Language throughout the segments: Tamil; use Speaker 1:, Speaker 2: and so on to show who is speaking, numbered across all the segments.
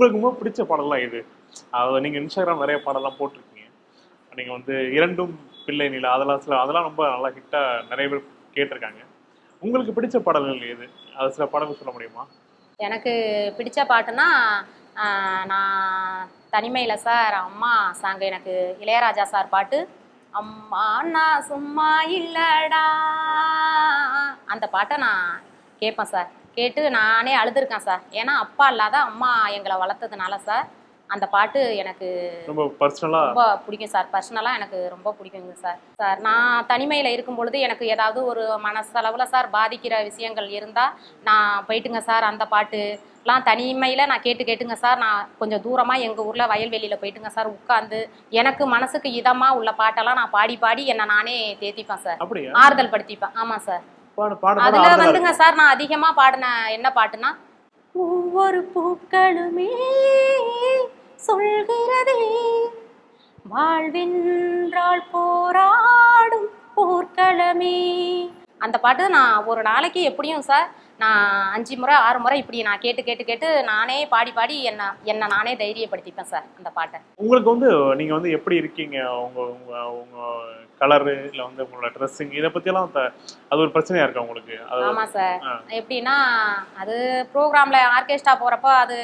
Speaker 1: உங்களுக்கு ரொம்ப பிடிச்ச பாடல்லாம் இது அது நீங்க இன்ஸ்டாகிராம் நிறைய பாடலாம் போட்டிருக்கீங்க. நீங்க வந்து இரண்டும் பிள்ளை நிலா அதெல்லாம் சில அதெல்லாம் ரொம்ப நல்லா ஹிட்டா நிறைய பேர் கேட்டிருக்காங்க. உங்களுக்கு பிடிச்ச பாடல்கள் எது? அது சில பாடல்கள் சொல்ல முடியுமா?
Speaker 2: எனக்கு பிடிச்ச பாட்டுனா நான் தனிமையில் சார் அம்மா சாங். எனக்கு இளையராஜா சார் பாட்டு அம்மா நான் சும்மா இல்லடா அந்த பாட்டை நான் கேட்பேன் சார். கேட்டு நானே அழுதுருக்கேன் சார். ஏன்னா அப்பா இல்லாத அம்மா எங்களை வளர்த்ததுனால சார் அந்த பாட்டு எனக்கு
Speaker 1: ரொம்ப பர்சனலா
Speaker 2: ரொம்ப பிடிக்கும் சார். பர்சனலாக எனக்கு ரொம்ப பிடிக்குங்க சார். சார் நான் தனிமையில் இருக்கும் பொழுது எனக்கு ஏதாவது ஒரு மனசளவில் சார் பாதிக்கிற விஷயங்கள் இருந்தால் நான் போயிட்டுங்க சார் அந்த பாட்டுலாம். தனிமையில் நான் கேட்டு கேட்டுங்க சார் நான் கொஞ்சம் தூரமாக எங்கள் ஊரில் வயல்வெளியில் போயிட்டுங்க சார் உட்காந்து எனக்கு மனசுக்கு இதமாக உள்ள பாட்டெல்லாம் நான் பாடி பாடி என்னை நானே தேத்திப்பேன் சார். ஆறுதல் படுத்திப்பேன். ஆமாம் சார். அதுல வந்துங்க சார் நான் அதிகமா பாடின என்ன பாட்டுனா ஒவ்வொரு பூக்களுமே சொல்கிறதே வாழ்வென்றால் போராடும் போர்க்களமே. அந்த பாட்டு நான் ஒரு நாளைக்கு எப்படியும் சார் நான் அஞ்சு முறை ஆறு முறை இப்படி நான் கேட்டு கேட்டு கேட்டு நானே பாடி பாடி என்ன என்னை நானே தைரியப்படுத்திப்பேன் சார் அந்த பாட்டை.
Speaker 1: உங்களுக்கு வந்து நீங்க வந்து எப்படி இருக்கீங்க? உங்க உங்க உங்க கலரு இல்ல வந்து உங்களோட ட்ரெஸ்ஸிங் இதை த- அது ஒரு பிரச்சனையா இருக்கா உங்களுக்கு? அது
Speaker 2: ஆமா சார். எப்படின்னா அது ப்ரோக்ராம்ல ஆர்கெஸ்ட்ரா போறப்போ அது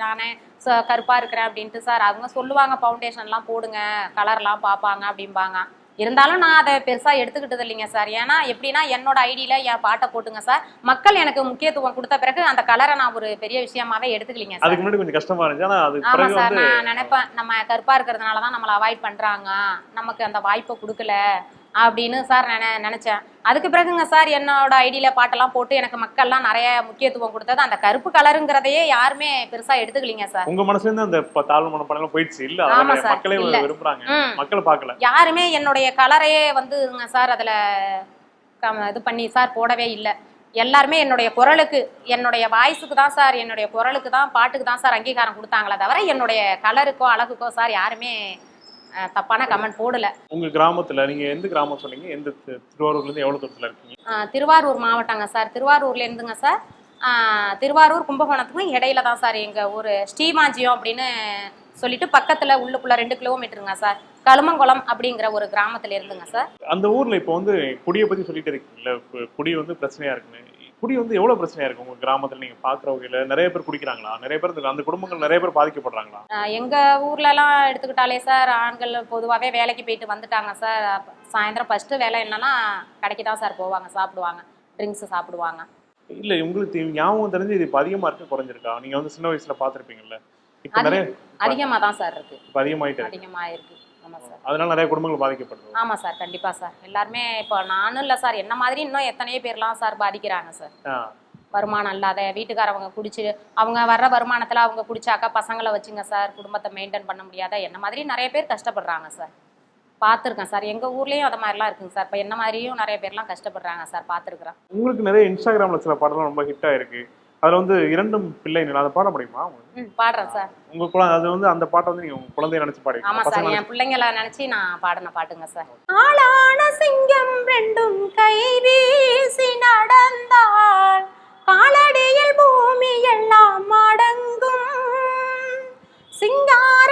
Speaker 2: நானே ச- கருப்பா இருக்கிறேன் அப்படின்ட்டு சார் அவங்க சொல்லுவாங்க ஃபவுண்டேஷன்லாம் போடுங்க கலர்லாம் பார்ப்பாங்க அப்படிம்பாங்க. இருந்தாலும் நான் அதை பெருசா எடுத்துக்கிட்டது இல்லைங்க சார். ஏன்னா எப்படின்னா என்னோட ஐடியில என் பாட்டை போட்டுங்க சார். மக்கள் எனக்கு முக்கியத்துவம் கொடுத்த பிறகு அந்த கலரை நான் ஒரு பெரிய விஷயமாவே எடுத்துக்கலிங்க சார்.
Speaker 1: அதுக்கு முன்னாடி கொஞ்சம் கஷ்டமா இருந்துச்சு. ஆனா அது
Speaker 2: ஆமா
Speaker 1: பிறகு
Speaker 2: சார். நான் நினைப்பேன் நம்ம கருப்பா இருக்கிறதுனால தான் நம்மளை அவாய்ட் பண்றாங்க. நமக்கு அந்த வாய்ப்பை கொடுக்கல. அப்படின்னு சார் நினை நினைச்சேன். அதுக்கு பிறகுங்க சார் என்னோட ஐடியில பாட்டெல்லாம் போட்டு எனக்கு மக்கள்லாம் நிறைய முக்கியத்துவம் கொடுத்தது. அந்த கருப்பு கலருங்கிறதையே யாருமே பெருசா எடுத்துக்கலீங்க சார்.
Speaker 1: உங்க மனசுல இருந்து அந்த தாழ்வு மனப்பாடம் போயிடுச்சு. இல்ல
Speaker 2: ஆமா சார்,
Speaker 1: மக்களே
Speaker 2: இல்ல.
Speaker 1: விரும்புறாங்க. மக்கள் பார்க்கல.
Speaker 2: யாருமே என்னுடைய கலரையே வந்துங்க சார் அதுல க- இது பண்ணி சார் போடவே இல்லை. எல்லாருமே என்னுடைய குரலுக்கு என்னுடைய வாய்ஸுக்கு தான் சார் என்னுடைய குரலுக்கு தான் பாட்டுக்கு தான் சார் அங்கீகாரம் கொடுத்தாங்களே தவிர என்னுடைய கலருக்கோ அழகுக்கோ சார் யாருமே தப்பான கமெண்ட் போடல.
Speaker 1: உங்க கிராமத்துல நீங்க எந்த கிராமம் சொன்னீங்க? எந்த திருவாரூர்ல இருந்து எவ்வளவு தூரத்துல இருக்கீங்க?
Speaker 2: திருவாரூர் மாவட்டங்க சார். திருவாரூர்ல இருந்துங்க சார். திருவாரூர் கும்பகோணத்துக்கும் இடையில தான் சார் எங்க ஊர். ஸ்ரீமாஞ்சியம் அப்படின்னு சொல்லிட்டு பக்கத்துல உள்ளுக்குள்ள ரெண்டு கிலோமீட்டருங்க சார். கழுமங்குளம் அப்படிங்கிற ஒரு கிராமத்துல இருந்துங்க சார்.
Speaker 1: அந்த ஊர்ல இப்போ வந்து குடியை பத்தி சொல்லிட்டு இருக்கீங்கல்ல. கு- குடி வந்து பிரச்சனையா இருக்குன்னு. குடி வந்து எவ்வளவு பிரச்சனையா இருக்கு உங்க கிராமத்துல? நீங்க பாக்குற வகையில நிறைய பேர் குடிக்கிறாங்களா? நிறைய பேர் அந்த குடும்பங்கள் நிறைய பேர் பாதிக்கப்படுறாங்களா?
Speaker 2: எங்க ஊர்லலாம் எடுத்துக்கிட்டாலே சார் ஆண்கள் பொதுவாகவே வேலைக்கு போயிட்டு வந்துட்டாங்க சார். சாயந்தரம் ஃபர்ஸ்ட் வேலை என்னன்னா கடைக்கு தான் சார் போவாங்க சாப்பிடுவாங்க ட்ரிங்க்ஸ் சாப்பிடுவாங்க.
Speaker 1: இல்ல உங்களுக்கு ஞாபகம் தெரிஞ்சு இது இப்ப அதிகமா இருக்கு குறைஞ்சிருக்கா? நீங்க வந்து சின்ன வயசுல பாத்திருப்பீங்கல்ல இப்ப
Speaker 2: அதிக-
Speaker 1: நிறைய
Speaker 2: அதிகமாக தான் சார் இருக்கு.
Speaker 1: அதிகமாயிட்டு
Speaker 2: அதிகமாக இருக்கு
Speaker 1: அதனால நிறைய குடும்பங்கள் பாதிக்கப்படுது.
Speaker 2: ஆமா சார் கண்டிப்பா சார். எல்லாருமே இப்போ நானும் இல்லை சார் என்ன மாதிரி இன்னும் எத்தனையோ பேர்லாம் சார் பாதிக்கிறாங்க சார். வருமானம் இல்லாத வீட்டுக்காரவங்க குடிச்சு அவங்க வர்ற வருமானத்துல அவங்க குடிச்சாக்கா பசங்களை வச்சுங்க சார் குடும்பத்தை மெயின்டைன் பண்ண முடியாத? என்ன மாதிரி நிறைய பேர் கஷ்டப்படுறாங்க சார். பார்த்துருக்கேன் சார். எங்க ஊர்லயும் அது மாதிரிலாம் இருக்குங்க சார். இப்போ என்ன மாதிரியும் நிறைய பேர்லாம் கஷ்டப்படுறாங்க சார் பார்த்துருக்குறேன்
Speaker 1: உங்களுக்கு நிறைய இன்ஸ்டாகிராம்ல சில பாடலாம் ரொம்ப ஹிட் ஆயிருக்கு. அதுல வந்து இரண்டும் பிள்ளை அதை பாட முடியுமா?
Speaker 2: பாடுறேன் சார்.
Speaker 1: உங்க குழந்தை அது வந்து அந்த பாட்டை வந்து நீங்க உங்க குழந்தைய நினைச்சு
Speaker 2: ஆமா
Speaker 1: பாடுவீங்க
Speaker 2: சார் என் பிள்ளைங்கள நினைச்சு நான் பாடின பாட்டுங்க சார். ஆளான சிங்கம் ரெண்டும் கை வீசி நடந்தால் காலடியில் பூமி எல்லாம் அடங்கும். சிங்கார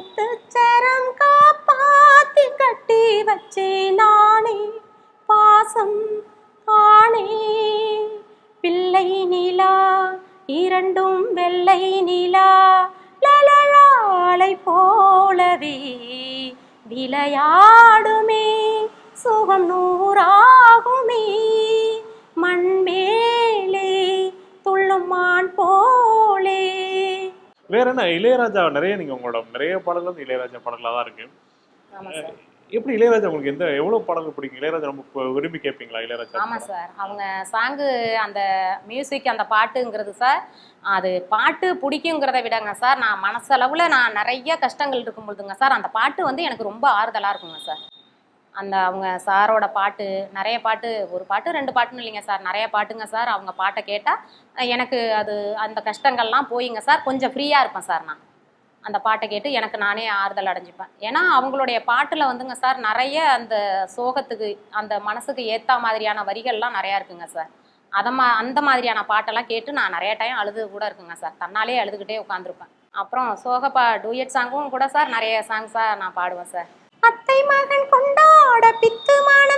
Speaker 2: முத்துச்சரம் காப்பாத்தி கட்டி வச்சே நானே. பாசம் ஆனே பிள்ளை நிலா இரண்டும் வெள்ளை நிலா. லலழாலை போலவே விளையா
Speaker 1: வேற என்ன இளையராஜா நிறைய நீங்க உங்களோட நிறைய பாடல்கள் வந்து இளையராஜா பாடலா தான் இருக்கு. எப்படி இளையராஜா உங்களுக்கு எந்த எவ்வளவு பாடல்கள் பிடிக்கும்? இளையராஜா ரொம்ப விரும்பி கேட்பீங்களா இளையராஜா
Speaker 2: ஆமா சார். அவங்க சாங்கு அந்த மியூசிக் அந்த பாட்டுங்கிறது சார் அது பாட்டு பிடிக்குங்கிறத விடங்க சார். நான் மனசளவுல நான் நிறைய கஷ்டங்கள் இருக்கும் பொழுதுங்க சார் அந்த பாட்டு வந்து எனக்கு ரொம்ப ஆறுதலா இருக்குங்க சார். அந்த அவங்க சாரோட பாட்டு நிறைய பாட்டு ஒரு பாட்டு ரெண்டு பாட்டுன்னு இல்லைங்க சார். நிறைய பாட்டுங்க சார். அவங்க பாட்டை கேட்டால் எனக்கு அது அந்த கஷ்டங்கள்லாம் போயிங்க சார். கொஞ்சம் ஃப்ரீயாக இருப்பேன் சார் நான். அந்த பாட்டை கேட்டு எனக்கு நானே ஆறுதல் அடைஞ்சிப்பேன். ஏன்னா அவங்களுடைய பாட்டில் வந்துங்க சார் நிறைய அந்த சோகத்துக்கு அந்த மனசுக்கு ஏற்ற மாதிரியான வரிகள்லாம் நிறையா இருக்குங்க சார். அதை மா அந்த மாதிரியான பாட்டெல்லாம் கேட்டு நான் நிறைய டைம் அழுது கூட இருக்குங்க சார். தன்னாலே அழுதுகிட்டே உட்காந்துருப்பேன் அப்புறம் சோக பா டூயட் சாங்கும் கூட சார் நிறைய சாங்ஸாக நான் பாடுவேன் சார். அத்தை மகன் கொண்டாட பித்து மானம்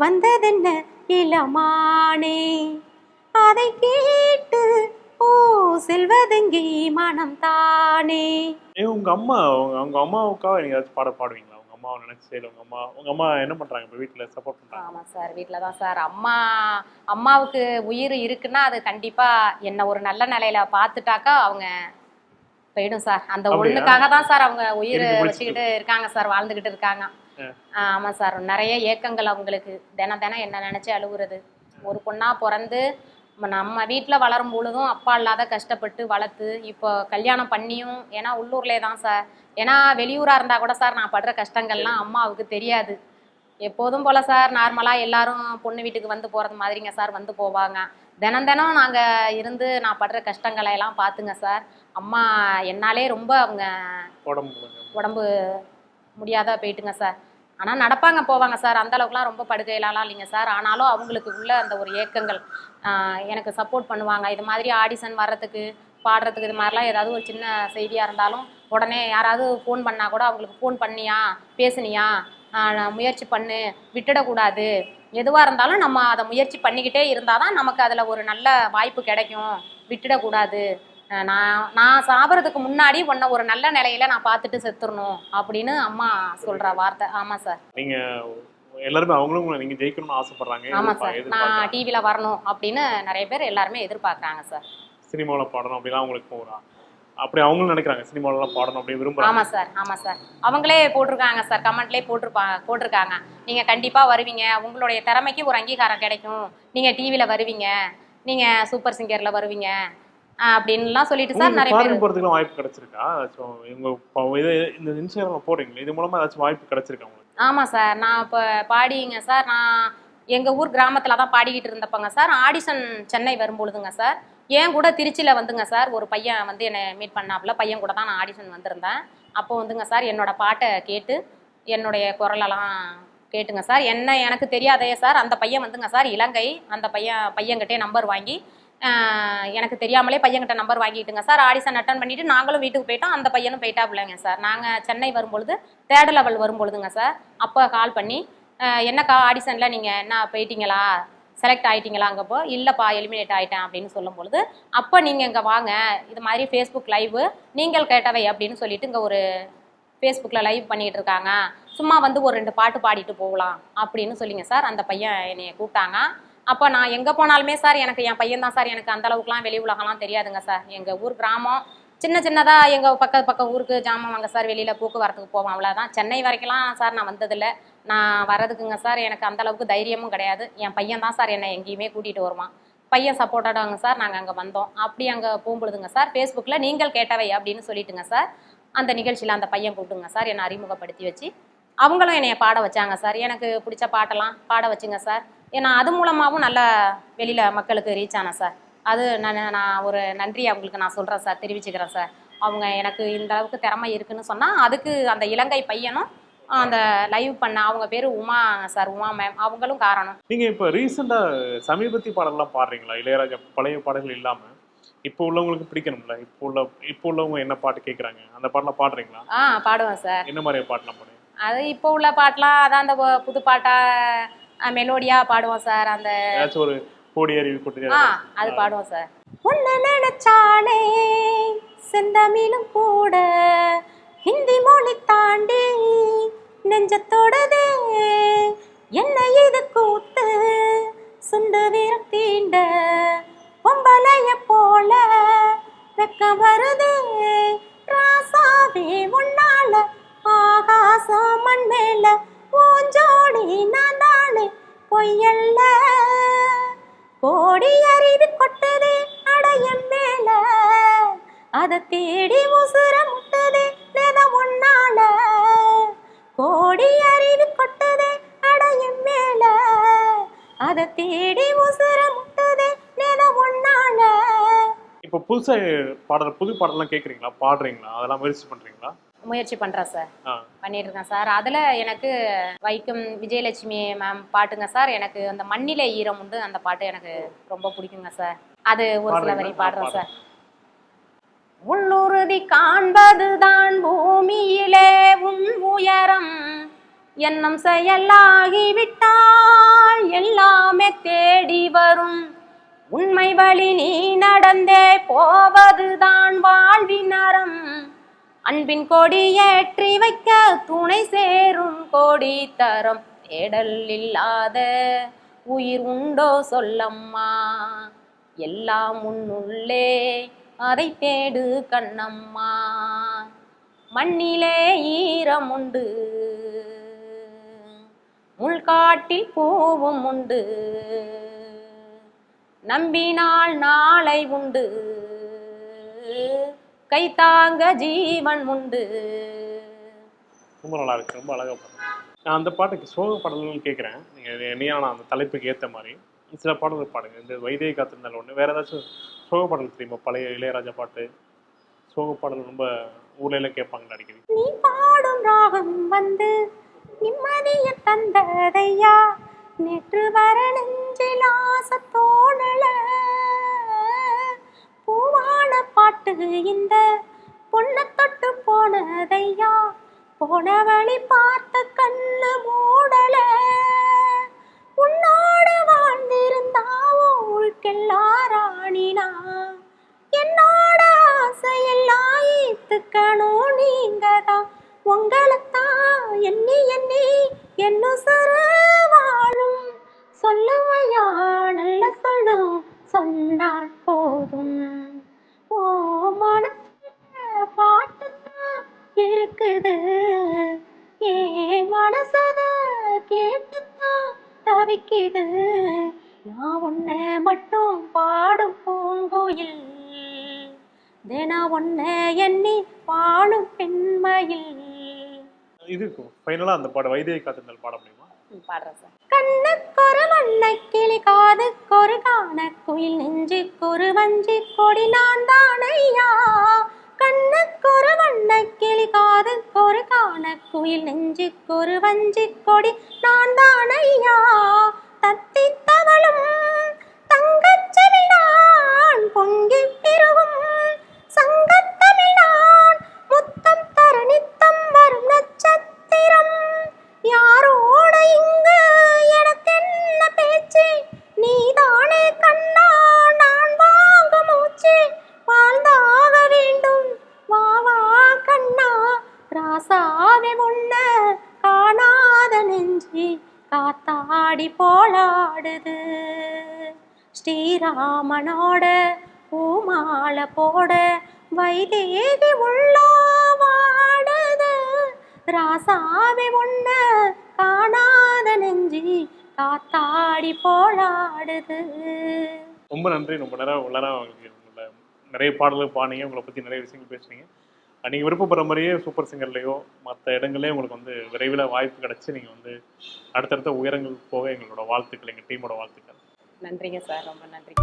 Speaker 2: வந்ததென்ன இளமானே. அதை கே செல்வதெங்கே மனம் தானே?
Speaker 1: உங்க அம்மா உங்க உங்க அம்மாவுக்காக நீங்க ஏதாச்சும் பாட பாடுவீங்களா? உங்க அம்மாவை நினைச்சு இல்லை உங்க அம்மா உங்க அம்மா என்ன பண்றாங்க இப்ப வீட்டுல சப்போர்ட் பண்றாங்க.
Speaker 2: ஆமாம் சார் வீட்டில் தான் சார். அம்மா அம்மாவுக்கு உயிர் இருக்குன்னா அது கண்டிப்பாக என்ன ஒரு நல்ல நிலையில பார்த்துட்டாக்கா அவங்க போயிடும் சார். அந்த
Speaker 1: அப்படியா?
Speaker 2: ஒண்ணுக்காக தான் சார் அவங்க உயிர். வச்சுக்கிட்டு இருக்காங்க சார் வாழ்ந்துக்கிட்டு இருக்காங்க.
Speaker 1: ஆ.
Speaker 2: ஆ, ஆமா சார். நிறைய ஏக்கங்கள் அவங்களுக்கு தினம் தினம் என்ன நினைச்சு அழுகுறது ஒரு பொண்ணா பிறந்து நம்ம வீட்டில் வளரும் பொழுதும் அப்பா இல்லாத கஷ்டப்பட்டு வளர்த்து இப்போ கல்யாணம் பண்ணியும் ஏன்னா உள்ளூர்லே தான் சார் ஏன்னா வெளியூராக இருந்தால் கூட சார் நான் படுற கஷ்டங்கள்லாம் அம்மாவுக்கு தெரியாது. எப்போதும் போல சார் நார்மலாக எல்லாரும் பொண்ணு வீட்டுக்கு வந்து போகிறது மாதிரிங்க சார் வந்து போவாங்க. தினம் தினம் நாங்கள் இருந்து நான் படுற கஷ்டங்களை எல்லாம் பார்த்துங்க சார் அம்மா என்னாலே ரொம்ப அவங்க
Speaker 1: உடம்பு.
Speaker 2: உடம்பு முடியாத போயிட்டுங்க சார் ஆனால் நடப்பாங்க போவாங்க சார். அந்த அளவுக்குலாம் ரொம்ப படுக்கையிலலாம் இல்லைங்க சார். ஆனாலும் அவங்களுக்கு உள்ள அந்த ஒரு ஏக்கங்கள் எனக்கு சப்போர்ட் பண்ணுவாங்க. இது மாதிரி ஆடிஷன் வர்றதுக்கு பாடுறதுக்கு இது மாதிரிலாம் ஏதாவது ஒரு சின்ன செய்தியாக இருந்தாலும் உடனே யாராவது ஃபோன் பண்ணால் கூட அவங்களுக்கு ஃபோன் பண்ணியா பேசுனியா முயற்சி பண்ணு விட்டுடக்கூடாது. எதுவாக இருந்தாலும் நம்ம அதை முயற்சி பண்ணிக்கிட்டே இருந்தால் தான் நமக்கு அதில் ஒரு நல்ல வாய்ப்பு கிடைக்கும். விட்டுடக்கூடாது. நான் நான் சாவறதுக்கு முன்னாடி உன்னை ஒரு நல்ல நிலையில நான் பார்த்துட்டு செத்துறணும் அப்படின்னு அம்மா சொல்ற வார்த்தை. ஆமா சார்.
Speaker 1: நீங்க எல்லாருமே அவங்களும் நீங்க ஜெயிக்கணும்னு ஆசைப்படுறாங்க
Speaker 2: ஆமா சார். நான். டிவில வரணும் அப்படின்னு நிறைய பேர் எல்லாருமே எதிர்பார்க்கறாங்க சார்.
Speaker 1: சினிமாவில் பாடணும் அப்படிலாம் அவங்களுக்கு போகிறா அப்படி அவங்களும் நினைக்கிறாங்க சினிமாவிலலாம் பாடணும் அப்படி விரும்புறாங்க.
Speaker 2: ஆமா சார் ஆமா சார். அவங்களே போட்டிருக்காங்க சார் கமெண்ட்லேயே போட்டிருப்பா போட்டிருக்காங்க. நீங்க கண்டிப்பா வருவீங்க. உங்களுடைய திறமைக்கு ஒரு அங்கீகாரம் கிடைக்கும். நீங்க டிவில வருவீங்க. நீங்க சூப்பர் சிங்கர்ல வருவீங்க. அப்படின்லாம் சொல்லிட்டு சார் நிறைய பேர்
Speaker 1: போகிறதுக்குலாம் வாய்ப்பு கிடைச்சிருக்கா? இவங்க இது இந்த இன்ஸ்டாகிராம் போடுறீங்களே இது மூலமா ஏதாச்சும் வாய்ப்பு கிடைச்சிருக்கா உங்களுக்கு?
Speaker 2: ஆமாம் சார். நான் இப்போ பாடிங்க சார். நான் எங்கள் ஊர் கிராமத்தில் தான் பாடிக்கிட்டு இருந்தப்பங்க சார். ஆடிஷன் சென்னை வரும்பொழுதுங்க சார். ஏன் கூட திருச்சியில் வந்துங்க சார். ஒரு பையன் வந்து என்னை மீட் பண்ணாப்புல. பையன் கூட தான் நான் ஆடிஷன் வந்திருந்தேன். அப்போ வந்துங்க சார் என்னோட பாட்டை கேட்டு என்னுடைய குரலெல்லாம் கேட்டுங்க சார். என்ன எனக்கு தெரியாதே சார். அந்த பையன் வந்துங்க சார் இலங்கை. அந்த பையன் பையன்கிட்டே நம்பர் வாங்கி எனக்கு தெரியாமலே பையன்கிட்ட நம்பர் வாங்கிட்டுங்க. சார் ஆடிஷன் அட்டன் பண்ணிட்டு நாங்களும் வீட்டுக்கு போயிட்டோம். அந்த பையனும் போயிட்டாப்புலங்க சார். நாங்கள் சென்னை வரும்பொழுது தேர்ட் லெவல் வரும்பொழுதுங்க சார். அப்போ கால் பண்ணி என்னக்கா ஆடிஷனில் நீங்கள் என்ன போயிட்டீங்களா? செலக்ட் ஆகிட்டீங்களா அங்கேப்போ இல்லைப்பா எலிமினேட் ஆகிட்டேன் அப்படின்னு சொல்லும்பொழுது அப்போ நீங்கள் இங்கே வாங்க. இது மாதிரி ஃபேஸ்புக் லைவு நீங்கள் கேட்டவை அப்படின்னு சொல்லிட்டு இங்கே ஒரு ஃபேஸ்புக்கில் லைவ் பண்ணிகிட்டு இருக்காங்க. சும்மா வந்து ஒரு ரெண்டு பாட்டு பாடிட்டு போகலாம் அப்படின்னு சொல்லிங்க சார். அந்த பையன் என்னைய கூப்பிட்டாங்க அப்போ நான் எங்கே போனாலுமே சார் எனக்கு என் பையன் தான் சார். எனக்கு அந்த அளவுக்குலாம் வெளி உலகம்லாம் தெரியாதுங்க சார். எங்கள் ஊர் கிராமம் சின்ன சின்னதாக எங்கள் பக்க பக்கம் ஊருக்கு ஜாமான் வாங்க சார் வெளியில் போக்குவரத்துக்கு போவோம். அவ்வளோதான் சென்னை வரைக்கும்லாம் சார் நான் வந்ததில்லை. நான் வரதுக்குங்க சார் எனக்கு அந்த அளவுக்கு தைரியமும் கிடையாது. என் பையன் தான் சார் என்னை எங்கேயுமே கூட்டிகிட்டு வருவான். பையன் சப்போர்ட்டடாங்க சார் நாங்கள் அங்கே வந்தோம். அப்படி அங்கே போகும்பொழுதுங்க சார் ஃபேஸ்புக்கில் நீங்கள் கேட்டவை அப்படின்னு சொல்லிட்டுங்க சார் அந்த நிகழ்ச்சியில் அந்த பையன் கூப்பிட்டுங்க சார் என்னை அறிமுகப்படுத்தி வச்சு அவங்களும் என்னைய பாட வச்சாங்க சார். எனக்கு பிடிச்ச பாட்டெல்லாம் பாட வச்சுங்க சார். ஏன்னா அது மூலமாகவும் நல்ல வெளியில் மக்களுக்கு ரீச் ஆனேன் சார் அது நான் நான் ஒரு நன்றி அவங்களுக்கு நான் சொல்கிறேன் சார் தெரிவிச்சுக்கிறேன் சார் அவங்க எனக்கு இந்த அளவுக்கு திறமை இருக்குன்னு சொன்னால் அதுக்கு அந்த இலங்கை பையனும் அந்த லைவ் பண்ண அவங்க பேர் உமா சார் உமா மேம் அவங்களும் காரணம்.
Speaker 1: நீங்க இப்போ ரீசெண்டா சமீபத்திய பாடல்லாம் பாடுறீங்களா? இளையராஜா பழைய பாடல்கள் இல்லாம? இப்போ உள்ளவங்களுக்கு பிடிக்கணும்ல? இப்போ உள்ள இப்போ உள்ளவங்க என்ன பாட்டு கேட்குறாங்க அந்த பாட்டெல்லாம் பாடுறீங்களா?
Speaker 2: ஆ பாடுவேன் சார்
Speaker 1: என்ன மாதிரி பாட்டெல்லாம் பாடுறீங்க
Speaker 2: அது இப்போ உள்ள பாட்டெலாம் அதான் அந்த புது பாட்டா மெலோடியா பாடுவோம் சார் அந்த
Speaker 1: ஒரு
Speaker 2: அது பாடுவோம் சார். உன்னை நினைச்சாலே செந்தமிழும் கூட ஹிந்தி மொழி தாண்டி நெஞ்சத்தோடதே என்ன இது கூத்து சுண்டு வீரம் தீண்ட பொம்பளைய போல வெக்கம் வருது ராசாவே முன்னால ஆகாசம் மண் மேல கொடி அரிது கொட்டதே அடையன் மேல. அதை தேடி உசுர முட்டதே நெத ஒன்னால கோடி அரிது கொட்டதே அடையன் மேல. அதை தேடி உசுர முட்டதே நெத ஒன்னால
Speaker 1: இப்போ புதுசா பாடல் புது பாடலாம் கேட்குறீங்களா பாடுறீங்களா? அதெல்லாம் முயற்சி பண்றீங்களா?
Speaker 2: முயற்சி பண்றேன் சார். பண்ணிட்டு இருக்கேன் சார். அதுல எனக்கு வைக்கம் விஜயலட்சுமி மேம் பாட்டுங்க சார். எனக்கு அந்த மண்ணிலே ஈரம் உண்டு அந்த பாட்டு எனக்கு ரொம்ப பிடிக்குங்க சார். அது ஒரு சில வரி பாடுறேன் சார். உள்ளுறுதி காண்பதுதான் பூமியிலே உன் உயரம். எண்ணம் செயலாகிவிட்டால் எல்லாமே தேடி வரும். உண்மை வழி நீ நடந்தே போவதுதான் வாழ்வின் அறம். அன்பின் கொடி ஏற்றி வைக்க துணை சேரும் கொடி தரம். தேடல் இல்லாத உயிர் உண்டோ சொல்லம்மா. எல்லாம் உன்னுள்ளே அதை தேடு கண்ணம்மா. மண்ணிலே ஈரம் உண்டு. முள்காட்டில் பூவும் உண்டு. நம்பினால் நாளை உண்டு. கைத்தாங்க ஜீவன் உண்டு.
Speaker 1: ரொம்ப நல்லா இருக்கு ரொம்ப அழகா நான் அந்த பாட்டுக்கு சோக பாடல்கள் கேட்குறேன் நீங்கள் நான் அந்த தலைப்புக்கு ஏற்ற மாதிரி. சில பாடல்கள் பாடுங்க. இந்த வைத்திய காத்திருந்தால் ஒன்று வேற ஏதாச்சும் சோக பாடல் தெரியுமா? பழைய இளையராஜா பாட்டு. சோக பாடல் ரொம்ப ஊர்ல கேட்பாங்க அடிக்கடி.
Speaker 2: நீ பாடும் ராகம் வந்து நிம்மதிய தந்ததையா? நேற்று வர நெஞ்சில் ஆசை தோணல. பாட்டு இந்த பொண்ணை தொட்டு போனதையா? போன வழி பார்த்த கண்ணு மூடல. உன்னோடு வாழ்ந்திருந்தா உள்கெல்லாம் ராணினா என்னோட ஆசையெல்லாம் ஈத்துக்கணும் நீங்க தான் உங்களைத்தான் எண்ணி எண்ணி என்ன சரு வாழும். சொல்லுவையா நல்ல சொல்லும். சொன்னால் போதும். ஓ மனசு பாட்டுத்தான் இருக்குது. ஏ மனசத கேட்டுத்தான் தவிக்குது. நான் உன்னை மட்டும் பாடும் பூங்கோயில். தினம் உன்னை எண்ணி பாடும் பெண்மையில்.
Speaker 1: இது இருக்கும். ஃபைனலாக அந்த பாட வைத்திய காத்திருந்தால் பாட முடியுமா?
Speaker 2: பாடுறேன் சார். கண்ணுக்கொரு வண்ண கிளி காதுக்கொரு காண குயில் நெஞ்சுக்கொரு வஞ்சி கொடி நான் தானையா? கண்ணுக்கொரு வண்ண கிளி காதுக்கொரு காண குயில் நெஞ்சுக்கொரு வஞ்சி கொடி நான் தானையா? தத்தி தவளும் தங்கச்செவினான் பொங்கி ராமனோட பூமாலை போட வைதேகி உள்ளாவாடுது. ராசாவி உன்ன காணாத நெஞ்சி காத்தாடி போலாடுது.
Speaker 1: ரொம்ப நன்றி. ரொம்ப நேரம் உள்ளார உங்களுக்கு உங்களை நிறைய பாடல்கள் பாடினீங்க உங்களை பற்றி நிறைய விஷயங்கள் பேசுனீங்க. நீங்கள் விருப்பப்படுற மாதிரியே சூப்பர் சிங்கர்லேயோ மற்ற இடங்கள்லேயும் உங்களுக்கு வந்து விரைவில் வாய்ப்பு கிடச்சி நீங்கள் வந்து அடுத்தடுத்த உயரங்கள் போக எங்களோட வாழ்த்துக்கள் எங்கள் டீமோட வாழ்த்துக்கள்.
Speaker 2: நன்றிங்க சார். ரொம்ப நன்றி.